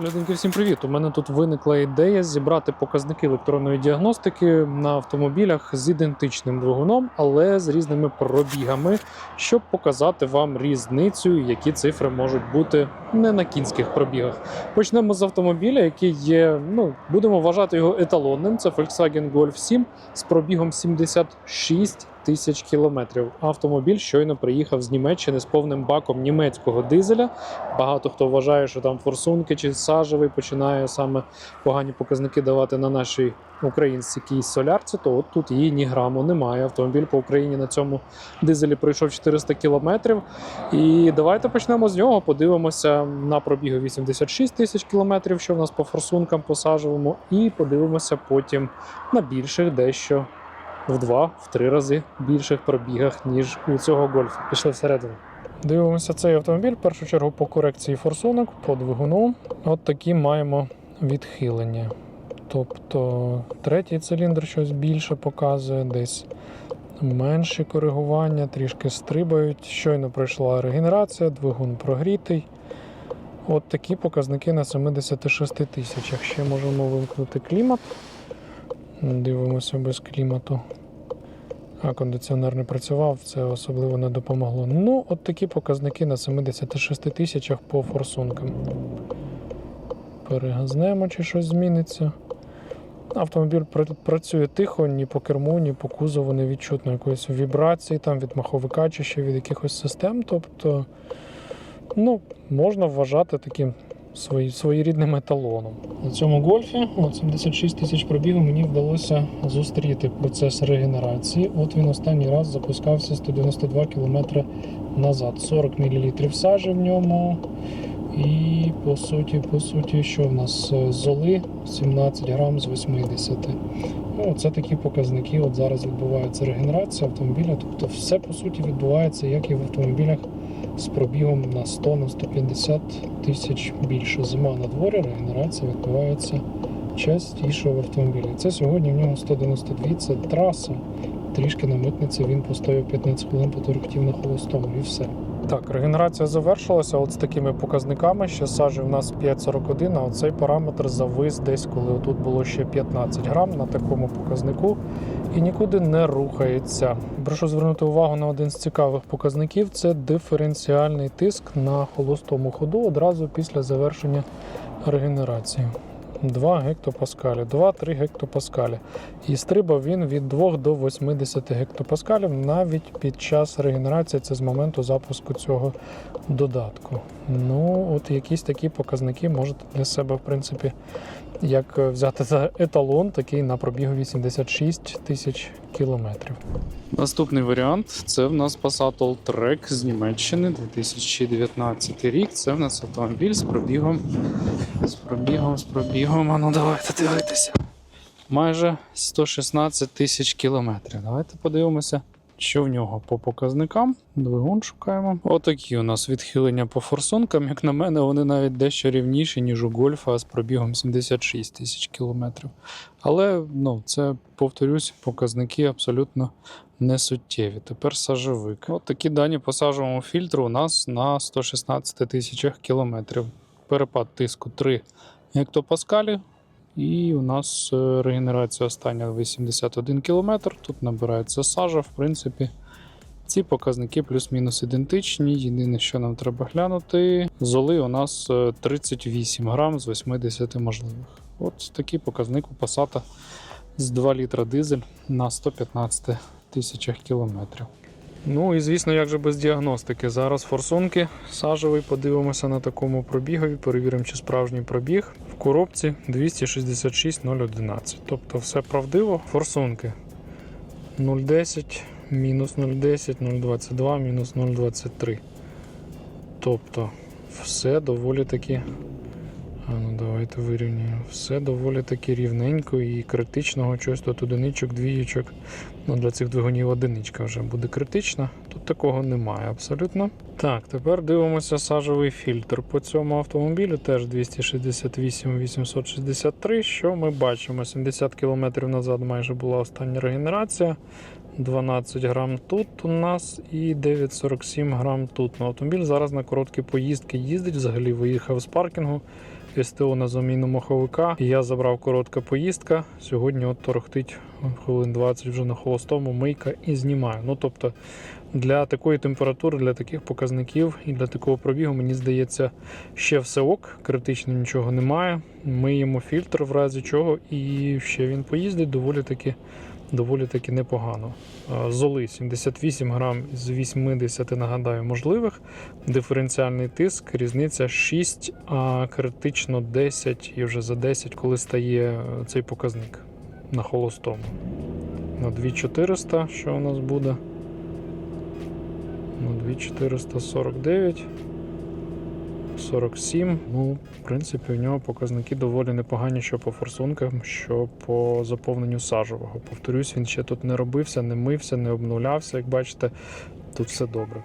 Людинки, всім привіт! У мене тут виникла ідея зібрати показники електронної діагностики на автомобілях з ідентичним двигуном, але з різними пробігами, щоб показати вам різницю, які цифри можуть бути не на кінських пробігах. Почнемо з автомобіля, який є, ну будемо вважати його еталонним. Це Volkswagen Golf 7 з пробігом 76 тисяч кілометрів. Автомобіль щойно приїхав з Німеччини з повним баком німецького дизеля. Багато хто вважає, що там форсунки чи сажевий починає саме погані показники давати на нашій українській солярці, то от тут її ні граму немає. Автомобіль по Україні на цьому дизелі пройшов 400 кілометрів. І давайте почнемо з нього. Подивимося на пробігу 86 тисяч кілометрів, що в нас по форсункам по сажевому, і подивимося потім на більших дещо в два, в три рази більших пробігах, ніж у цього гольфа. Пішли всередину. Дивимося цей автомобіль в першу чергу по корекції форсунок, по двигуну. От такі маємо відхилення. Тобто третій циліндр щось більше показує, десь менші коригування, трішки стрибають. Щойно пройшла регенерація, двигун прогрітий. От такі показники на 76 тисячах. Ще можемо вимкнути клімат. Дивимося без клімату. А кондиціонер не працював, це особливо не допомогло. Ну, от такі показники на 76 тисячах по форсункам. Перегазнемо, чи щось зміниться. Автомобіль працює тихо, ні по керму, ні по кузову не відчутно якоїсь вібрації там від маховика чи ще від якихось систем. Тобто, ну, можна вважати таким свої, своєрідним еталоном. На цьому гольфі, от 76 тисяч пробігу, мені вдалося зустріти процес регенерації. От він останній раз запускався 192 км назад. 40 мл сажі в ньому. І по суті, по суті, що в нас Е, золи 17 грам з 80. Ну, це такі показники. От зараз відбувається регенерація автомобіля. Тобто все по суті відбувається, як і в автомобілях з пробігом на 100 на 150 тисяч більше. Зима на дворі, регенерація відбувається частіше в автомобілі. Це сьогодні в нього 192, це траса. Трішки на митниці він постояв 15 хвилин, поторохтів на холостому і все. Так, регенерація завершилася от з такими показниками. Ще сажі в нас 5,41, а оцей параметр завис десь, коли тут було ще 15 грам на такому показнику і нікуди не рухається. Прошу звернути увагу на один з цікавих показників: це диференціальний тиск на холостому ходу одразу після завершення регенерації. 2 гектопаскалі, 2-3 гектопаскалі. І стрибав він від 2 до 80 гектопаскалів навіть під час регенерації, це з моменту запуску цього додатку. Ну, от якісь такі показники можете для себе, в принципі, як взяти за еталон, такий на пробігу 86 тисяч кілометрів. Наступний варіант це в нас Passat Alltrack з Німеччини 2019 рік. Це в нас автомобіль з пробігом. З пробігом, з пробігом. А ну давайте дивитися. Майже 116 тисяч кілометрів. Давайте подивимося, що в нього по показникам. Двигун шукаємо. Отакі у нас відхилення по форсункам. Як на мене, вони навіть дещо рівніші, ніж у гольфа з пробігом 76 тисяч кілометрів. Але ну, це, повторюсь, показники абсолютно не суттєві. Тепер сажовик. От такі дані по сажовому фільтру у нас на 116 тисячах кілометрів. Перепад тиску 3 гектопаскалі. І у нас е, регенерація остання 81 км. Тут набирається сажа. В принципі, ці показники плюс-мінус ідентичні. Єдине, що нам треба глянути, золи у нас е, 38 грам з 80 можливих. От такий показник у Passat з 2 літра дизель на 115 тисячах кілометрів. Ну і звісно, як же без діагностики. Зараз форсунки сажевий, подивимося на такому пробігові, перевіримо, чи справжній пробіг. В коробці 266,011. Тобто все правдиво. Форсунки 0,10, мінус 0,10, 0,22, мінус 0,23. Тобто все доволі таки. Ну давайте вирівняємо. Все доволі таки рівненько і критичного чогось тут одиничок, двієчок. Ну, для цих двигунів одиничка вже буде критична. Тут такого немає абсолютно. Так, тепер дивимося сажовий фільтр. По цьому автомобілю теж 268 863. Що ми бачимо? 70 км назад майже була остання регенерація. 12 грам тут у нас і 9,47 грам тут. Ну, автомобіль зараз на короткі поїздки їздить. Взагалі виїхав з паркінгу. СТО на заміну маховика. Я забрав коротка поїздка. Сьогодні от торохтить хвилин 20 вже на холостому, мийка і знімаю. Ну тобто для такої температури, для таких показників і для такого пробігу, мені здається, ще все ок, критично нічого немає. Миємо фільтр в разі чого, і ще він поїздить доволі таки, доволі таки непогано. Е, Золи 78 грам з 80, нагадаю, можливих. Диференціальний тиск, різниця 6, а критично 10 і вже за 10, коли стає е, цей показник на холостому. На 2400, що у нас буде? На 2449. 47. Ну, в принципі, у нього показники доволі непогані, що по форсункам, що по заповненню сажового. Повторюсь, він ще тут не робився, не мився, не обнулявся. Як бачите, тут все добре.